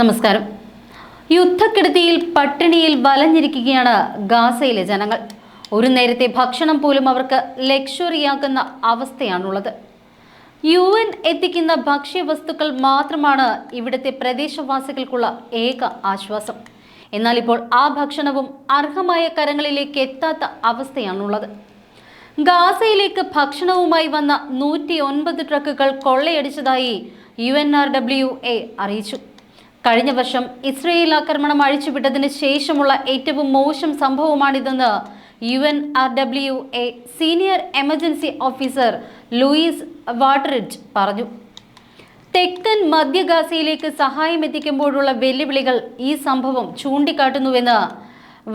നമസ്കാരം. യുദ്ധക്കെടുതിയിൽ പട്ടിണിയിൽ വലഞ്ഞിരിക്കുകയാണ് ഗാസയിലെ ജനങ്ങൾ. ഒരു നേരത്തെ ഭക്ഷണം പോലും അവർക്ക് ലക്ഷറിയാക്കുന്ന അവസ്ഥയാണുള്ളത്. യു എൻ എത്തിക്കുന്ന ഭക്ഷ്യവസ്തുക്കൾ മാത്രമാണ് ഇവിടുത്തെ പ്രദേശവാസികൾക്കുള്ള ഏക ആശ്വാസം. എന്നാൽ ഇപ്പോൾ ആ ഭക്ഷണവും അർഹമായ കരങ്ങളിലേക്ക് എത്താത്ത അവസ്ഥയാണുള്ളത്. ഗാസയിലേക്ക് ഭക്ഷണവുമായി വന്ന നൂറ്റി ഒൻപത് ട്രക്കുകൾ കൊള്ളയടിച്ചതായി U N R W A അറിയിച്ചു. കഴിഞ്ഞ വർഷം ഇസ്രയേൽ ആക്രമണം അഴിച്ചുവിട്ടതിന് ശേഷമുള്ള ഏറ്റവും മോശം സംഭവമാണിതെന്ന് U N R W A senior emergency officer Louise Wateridge പറഞ്ഞു. തെക്കൻ മധ്യ ഗാസയിലേക്ക് സഹായം എത്തിക്കുമ്പോഴുള്ള വെല്ലുവിളികൾ ഈ സംഭവം ചൂണ്ടിക്കാട്ടുന്നുവെന്ന്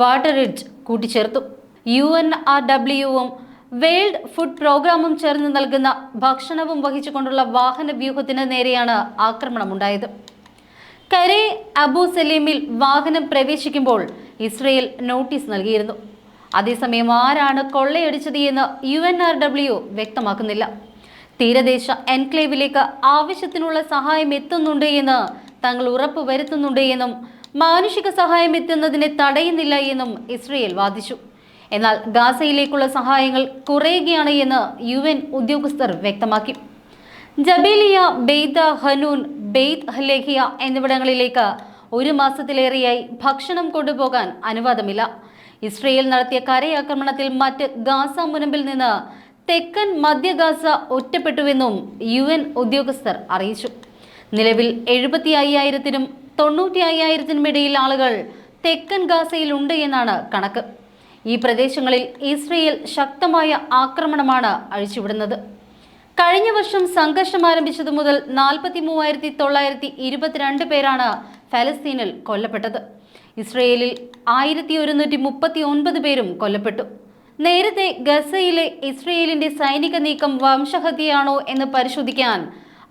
വാട്ടറിഡ്ജ് കൂട്ടിച്ചേർത്തു. യു എൻ ആർ ഡബ്ല്യുവും വേൾഡ് ഫുഡ് പ്രോഗ്രാമും ചേർന്ന് നൽകുന്ന ഭക്ഷണവും വഹിച്ചുകൊണ്ടുള്ള വാഹന വ്യൂഹത്തിന് നേരെയാണ് ആക്രമണമുണ്ടായത്. കരെ അബു സലീമിൽ വാഹനം പ്രവേശിക്കുമ്പോൾ ഇസ്രയേൽ നോട്ടീസ് നൽകിയിരുന്നു. അതേസമയം ആരാണ് കൊള്ളയടിച്ചത് എന്ന് യു എൻ ആർ ഡബ്ല്യു വ്യക്തമാക്കുന്നില്ല. തീരദേശ എൻക്ലേവിലേക്ക് ആവശ്യത്തിനുള്ള സഹായം എത്തുന്നുണ്ട് എന്ന് തങ്ങൾ ഉറപ്പ് വരുത്തുന്നുണ്ട് എന്നും മാനുഷിക സഹായം എത്തുന്നതിനെ തടയുന്നില്ല എന്നും ഇസ്രയേൽ വാദിച്ചു. എന്നാൽ ഗാസയിലേക്കുള്ള സഹായങ്ങൾ കുറയുകയാണ് എന്ന് യു എൻ ഉദ്യോഗസ്ഥർ വ്യക്തമാക്കി. ജബേലിയ ബെയ്ത ഹനൂൻ ബെയ്ത് ഹലേഹിയ എന്നിവിടങ്ങളിലേക്ക് ഒരു മാസത്തിലേറെയായി ഭക്ഷണം കൊണ്ടുപോകാൻ അനുവാദമില്ല. ഇസ്രയേൽ നടത്തിയ കരയാക്രമണത്തിൽ മറ്റ് ഗാസ മുനമ്പിൽ നിന്ന് തെക്കൻ മധ്യ ഗാസ ഒറ്റപ്പെട്ടുവെന്നും യു എൻ ഉദ്യോഗസ്ഥർ അറിയിച്ചു. നിലവിൽ എഴുപത്തി അയ്യായിരത്തിനും തൊണ്ണൂറ്റി അയ്യായിരത്തിനും ഇടയിൽ ആളുകൾ തെക്കൻ ഗാസയിൽ ഉണ്ട് എന്നാണ് കണക്ക്. ഈ പ്രദേശങ്ങളിൽ ഇസ്രയേൽ ശക്തമായ ആക്രമണമാണ് അഴിച്ചുവിടുന്നത്. കഴിഞ്ഞ വർഷം സംഘർഷം ആരംഭിച്ചതു മുതൽ നാൽപ്പത്തി മൂവായിരത്തി തൊള്ളായിരത്തി ഇരുപത്തിരണ്ട് പേരാണ് ഫലസ്തീനിൽ കൊല്ലപ്പെട്ടത്. ഇസ്രയേലിൽ ആയിരത്തി ഒരുന്നൂറ്റി മുപ്പത്തി ഒൻപത് പേരും കൊല്ലപ്പെട്ടു. നേരത്തെ ഗസയിലെ ഇസ്രയേലിന്റെ സൈനിക നീക്കം വംശഹത്യയാണോ എന്ന് പരിശോധിക്കാൻ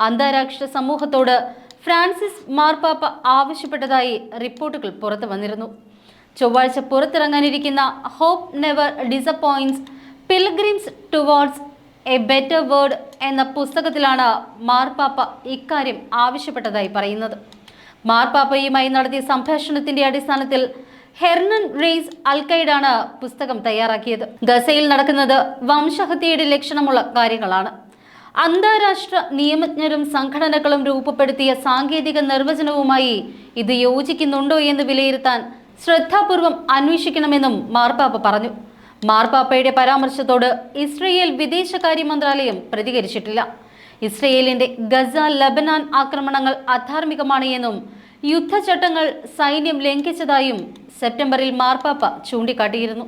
അന്താരാഷ്ട്ര സമൂഹത്തോട് ഫ്രാൻസിസ് മാർപ്പാപ്പ ആവശ്യപ്പെട്ടതായി റിപ്പോർട്ടുകൾ പുറത്തു വന്നിരുന്നു. ചൊവ്വാഴ്ച പുറത്തിറങ്ങാനിരിക്കുന്ന hope never disappoints pilgrims towards a better world എന്ന പുസ്തകത്തിലാണ് മാർപ്പാപ്പ ഇക്കാര്യം ആവശ്യപ്പെട്ടതായി പറയുന്നത്. മാർപ്പാപ്പയുമായി നടത്തിയ സംഭാഷണത്തിന്റെ അടിസ്ഥാനത്തിൽ ഹെർണൻ റെയ്സ് അൽക്കൈഡാണ് പുസ്തകം തയ്യാറാക്കിയത്. ഗസയിൽ നടക്കുന്നത് വംശഹത്യയുടെ ലക്ഷണമുള്ള കാര്യങ്ങളാണ്. അന്താരാഷ്ട്ര നിയമജ്ഞരും സംഘടനകളും രൂപപ്പെടുത്തിയ സാങ്കേതിക നിർവചനവുമായി ഇത് യോജിക്കുന്നുണ്ടോ എന്ന് വിലയിരുത്താൻ ശ്രദ്ധാപൂർവം അന്വേഷിക്കണമെന്നും മാർപ്പാപ്പ പറഞ്ഞു. മാർപ്പാപ്പയുടെ പരാമർശത്തോട് ഇസ്രയേൽ വിദേശകാര്യ മന്ത്രാലയം പ്രതികരിച്ചിട്ടില്ല. ഇസ്രയേലിന്റെ ഗസ ലബനാൻ ആക്രമണങ്ങൾ അധാർമികമാണ് എന്നും യുദ്ധചട്ടങ്ങൾ സൈന്യം ലംഘിച്ചതായും സെപ്റ്റംബറിൽ മാർപ്പാപ്പ ചൂണ്ടിക്കാട്ടിയിരുന്നു.